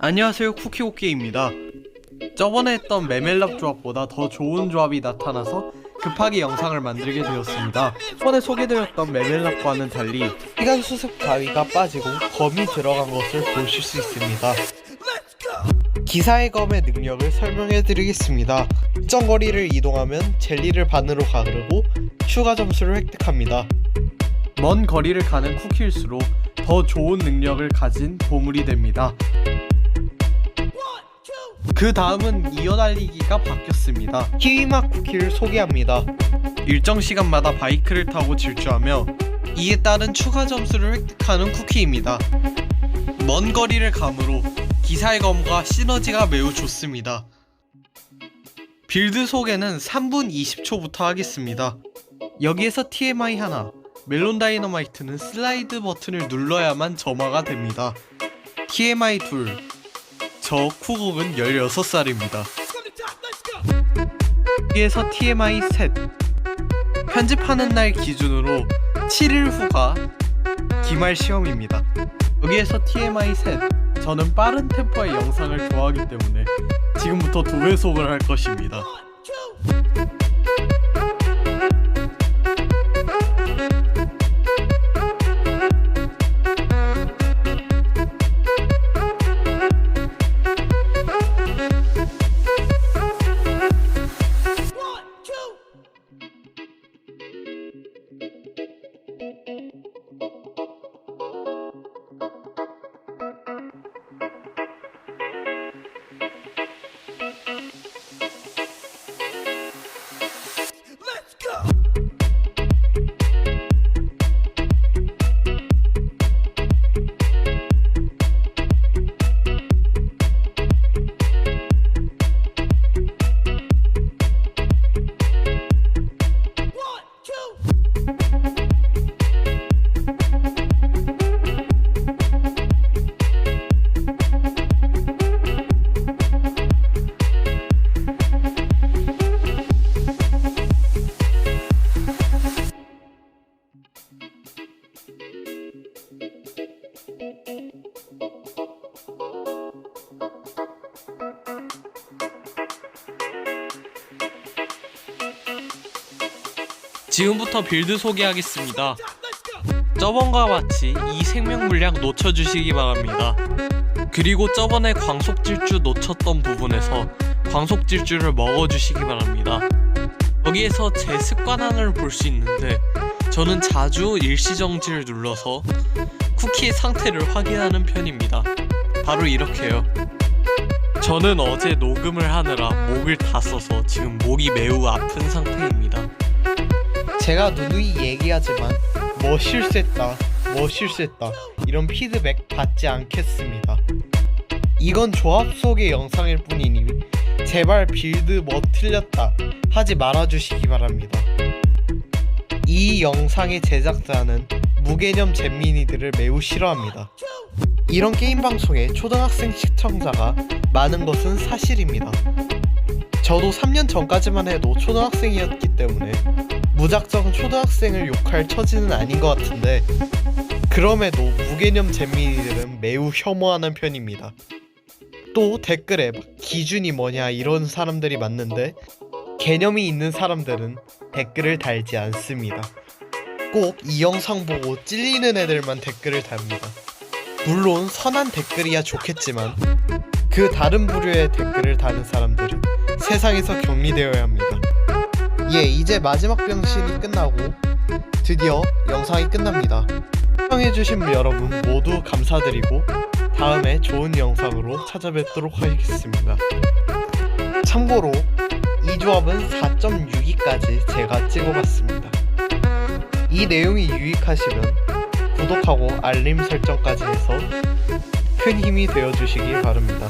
안녕하세요 쿠키오키입니다. 저번에 했던 메멜랍 조합보다 더 좋은 조합이 나타나서 급하게 영상을 만들게 되었습니다. 저번에 소개드렸던 메멜랍과는 달리 시간 수습 가위가 빠지고 검이 들어간 것을 보실 수 있습니다. 기사의 검의 능력을 설명해 드리겠습니다. 특정 거리를 이동하면 젤리를 반으로 가르고 추가 점수를 획득합니다. 먼 거리를 가는 쿠키일수록 더 좋은 능력을 가진 보물이 됩니다 그 다음은 이어달리기가 바뀌었습니다. 키위맛 쿠키를 소개합니다. 일정 시간마다 바이크를 타고 질주하며 이에 따른 추가 점수를 획득하는 쿠키입니다. 먼 거리를 감으로 기사의 검과 시너지가 매우 좋습니다. 빌드 소개는 3분 20초부터 하겠습니다. 여기에서 TMI 하나, 멜론 다이너마이트는 슬라이드 버튼을 눌러야만 점화가 됩니다. TMI 둘, 저 쿠국은 16살입니다. 여기에서 TMI 셋 편집하는 날 기준으로 7일 후가 기말 시험입니다. 여기에서 TMI 셋 저는 빠른 템포의 영상을 좋아하기 때문에 지금부터 두 배속을 할 것입니다. 지금부터 빌드 소개하겠습니다. 저번과 같이 이 생명 물량 놓쳐주시기 바랍니다. 그리고 저번에 광속 질주 놓쳤던 부분에서 광속 질주를 먹어주시기 바랍니다. 여기에서 제 습관함을 볼수 있는데 저는 자주 일시정지를 눌러서 쿠키의 상태를 확인하는 편입니다. 바로 이렇게요. 저는 어제 녹음을 하느라 목을 다 써서 지금 목이 매우 아픈 상태입니다. 제가 누누이 얘기하지만 뭐 실수했다, 뭐 실수했다 이런 피드백 받지 않겠습니다. 이건 조합 속의 영상일 뿐이니 제발 빌드 뭐 틀렸다 하지 말아주시기 바랍니다. 이 영상의 제작자는 무개념 잼민이들을 매우 싫어합니다. 이런 게임 방송에 초등학생 시청자가 많은 것은 사실입니다. 저도 3년 전까지만 해도 초등학생이었기 때문에 무작정 초등학생을 욕할 처지는 아닌 것 같은데 그럼에도 무개념 잼민이들은 매우 혐오하는 편입니다. 또 댓글에 막 기준이 뭐냐 이런 사람들이 많는데 개념이 있는 사람들은 댓글을 달지 않습니다. 꼭 이 영상 보고 찔리는 애들만 댓글을 답니다. 물론 선한 댓글이야 좋겠지만 그 다른 부류의 댓글을 다는 사람들은 세상에서 격리되어야 합니다. 예, 이제 마지막 병신이 끝나고 드디어 영상이 끝납니다. 시청해주신 여러분 모두 감사드리고 다음에 좋은 영상으로 찾아뵙도록 하겠습니다. 참고로 이 조합은 4.62까지 제가 찍어봤습니다. 이 내용이 유익하시면 구독하고 알림 설정까지 해서 큰 힘이 되어주시기 바랍니다.